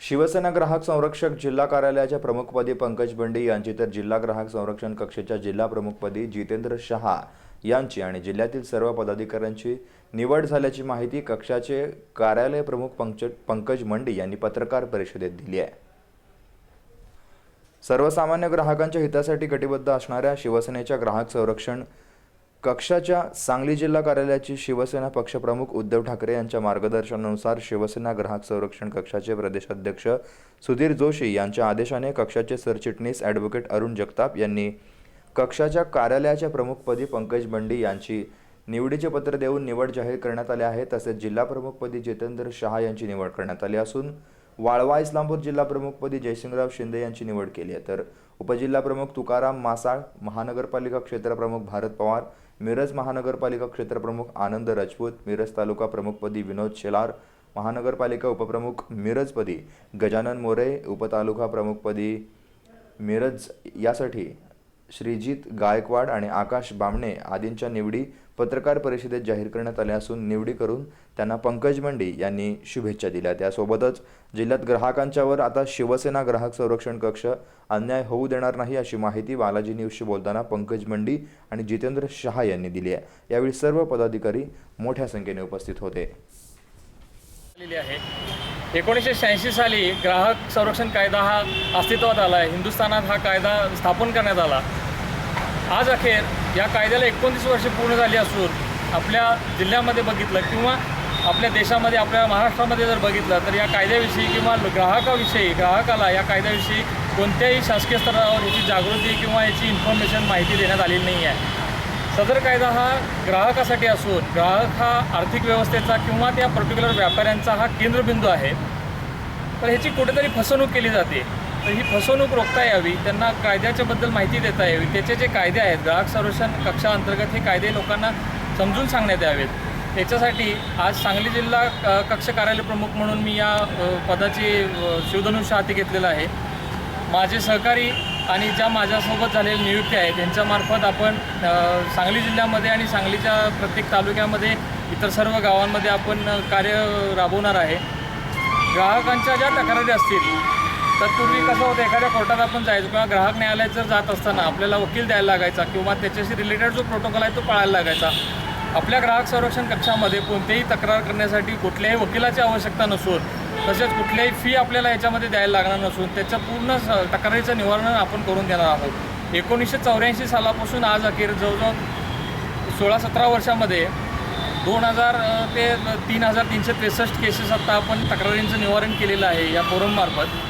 शिवसेना ग्राहक संरक्षक जिल्हा कार्यालयाच्या प्रमुखपदी पंकज बंडी यांची तर जिल्हा ग्राहक संरक्षण कक्षेच्या जिल्हा प्रमुखपदी जितेंद्र शहा यांची आणि जिल्ह्यातील सर्व पदाधिकाऱ्यांची निवड झाल्याची माहिती कक्षाचे कार्यालय प्रमुख पंकज पंकज मंडी यांनी पत्रकार परिषदेत दिली आहे. सर्वसामान्य ग्राहकांच्या हितासाठी कटिबद्ध असणाऱ्या शिवसेनेच्या ग्राहक संरक्षण कक्षाच्या सांगली जिल्हा कार्यालयाची शिवसेना पक्षप्रमुख उद्धव ठाकरे यांच्या मार्गदर्शनानुसार शिवसेना ग्राहक संरक्षण कक्षाचे प्रदेशाध्यक्ष सुधीर जोशी यांच्या आदेशाने कक्षाचे सरचिटणीस ॲडव्होकेट अरुण जगताप यांनी कक्षाच्या कार्यालयाच्या प्रमुखपदी पंकज बंडी यांची निवडीचे पत्र देऊन निवड जाहीर करण्यात आले आहे तसेच जिल्हा प्रमुखपदी जितेंद्र शहा यांची निवड करण्यात आली असून वाळवा इस्लामपूर जिल्हा प्रमुखपदी जयसिंगराव शिंदे यांची निवड केली आहे. तर उपजिल्हा प्रमुख तुकाराम मासाळ महानगरपालिका क्षेत्रप्रमुख भारत पवार मिरज महानगरपालिका क्षेत्रप्रमुख आनंद राजपूत मिरज तालुका प्रमुखपदी विनोद शेलार महानगरपालिका उपप्रमुख मिरजपदी गजानन मोरे उपतालुका प्रमुखपदी मिरज यासाठी श्रीजित गायकवाड आणि आकाश बामणे आदींच्या निवडी पत्रकार परिषदेत जाहीर करण्यात आल्या असून निवडी करून त्यांना पंकज मंडी यांनी शुभेच्छा दिल्या. त्यासोबतच जिल्ह्यात ग्राहकांच्यावर आता शिवसेना ग्राहक संरक्षण कक्ष अन्याय होऊ देणार नाही अशी माहिती बालाजी न्यूजशी बोलताना पंकज मंडी आणि जितेंद्र शहा यांनी दिली आहे. यावेळी सर्व पदाधिकारी मोठ्या संख्येने उपस्थित होते. एकोणीसशे शहाऐंशी साली ग्राहक संरक्षण कायदा हा अस्तित्वात आला आहे हिंदुस्थानात हा कायदा स्थापन करण्यात आला. आज अखेर या कायद्याला एकोणतीस वर्षे पूर्ण झाली असून आपल्या जिल्ह्यामध्ये बघितलं किंवा आपल्या देशामध्ये आपल्या महाराष्ट्रामध्ये जर बघितलं तर या कायद्याविषयी किंवा ग्राहकाविषयी ग्राहकाला या कायद्याविषयी कोणत्याही शासकीय स्तरावर याची जागृती किंवा याची इन्फॉर्मेशन माहिती देण्यात आलेली नाही आहे सदर कायदा हा ग्राहकासाठी असून ग्राहक हा आर्थिक व्यवस्थेचा किंवा त्या पर्टिक्युलर व्यापाऱ्यांचा हा केंद्रबिंदू आहे. तर ह्याची कुठेतरी फसवणूक केली जाते. तर ही फसवणूक रोखता यावी त्यांना कायद्याच्याबद्दल माहिती देता यावी त्याचे जे कायदे आहेत ग्राहक संरक्षण कक्षाअंतर्गत हे कायदे लोकांना समजून सांगण्यात यावेत. याच्यासाठी आज सांगली जिल्हा कक्ष कार्यालय प्रमुख म्हणून मी या पदाची शिवधनुष्य हाती घेतलेलं आहे. माझे सहकारी आणि ज्या माझ्यासोबत झालेल्या नियुक्त्या आहेत त्यांच्यामार्फत आपण सांगली जिल्ह्यामध्ये आणि सांगलीच्या प्रत्येक तालुक्यामध्ये इतर सर्व गावांमध्ये आपण कार्य राबवणार आहे. ग्राहकांच्या ज्या तक्रारी असतील तत्पूर्वी कसं होतं एखाद्या कोर्टात आपण जायचं किंवा ग्राहक न्यायालयात जर जात असताना आपल्याला वकील द्यायला लागायचा किंवा त्याच्याशी रिलेटेड जो प्रोटोकॉल आहे तो पाळायला लागायचा. आपल्या ग्राहक संरक्षण कक्षामध्ये कोणतेही तक्रार करण्यासाठी कुठल्याही वकिलाची आवश्यकता नसून तसेच कुठल्याही फी आपल्याला याच्यामध्ये द्यायला लागणार नसून त्याच्या पूर्ण स तक्रारीचं निवारण आपण करून देणार आहोत. एकोणीसशे चौऱ्याऐंशी सालापासून आज अखेर जवळजवळ सोळा सतरा वर्षामध्ये दोन हजार ते तीन हजार तीनशे त्रेसष्ट केसेस आत्ता आपण तक्रारींचं निवारण केलेलं आहे या फोरममार्फत